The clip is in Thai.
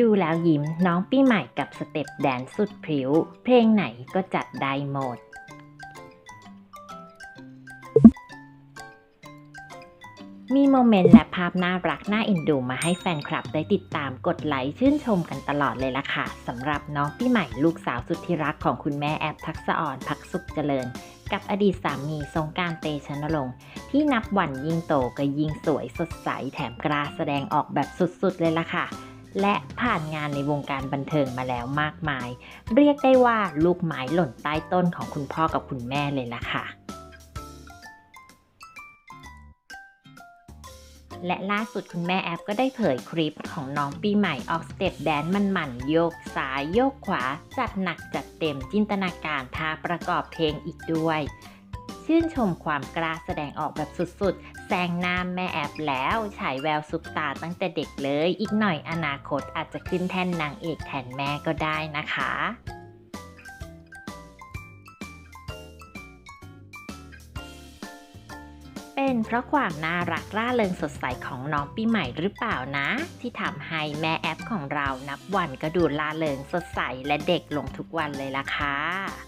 ดูแล้วยิ้มน้องปีใหม่กับสเต็ปแดนสุดพริ้ว เพลงไหนก็จัดได้หมด มีโมเมนต์และภาพน่ารักน่าเอ็นดูมาให้แฟนคลับได้ติดตามกดไลค์ชื่นชมกันตลอดเลยล่ะค่ะสำหรับน้องปีใหม่ลูกสาวสุดที่รักของคุณแม่แอปทักษะอ่อนพักสุขเจริญกับอดีตสามีทรงการเตชะนรงค์ที่นับวันยิ่งโตก็ยิ่งสวยสดใสแถมกล้าแสดงออกแบบสุดๆเลยล่ะค่ะ และผ่านงานในวงการบันเทิงมาแล้วมากมาย เรียกได้ว่าลูกไม้หล่นใต้ต้นของคุณพ่อกับคุณแม่เลยล่ะค่ะ และล่าสุดคุณแม่แอปก็ได้เผยคลิปของน้องปีใหม่ออกสเต็ปแดนมันหมันๆโยกซ้ายโยกขวา จัดหนักจัดเต็มจินตนาการท่าประกอบเพลงอีกด้วย ชื่นชมความกล้าแสดงออกแบบสุดๆ แซงหน้าแม่แอปแล้วฉายแววซุปตาตั้งแต่เด็กเลย อีกหน่อยอนาคตอาจจะขึ้นแท่นนางเอกแทนแม่ก็ได้นะคะเป็นเพราะความน่ารักร่าเริงสดใสของน้องปีใหม่หรือเปล่านะ ที่ทำให้แม่แอปของเรานับวันก็ดูล่าเริงสดใสและเด็กลงทุกวันเลยล่ะค่ะ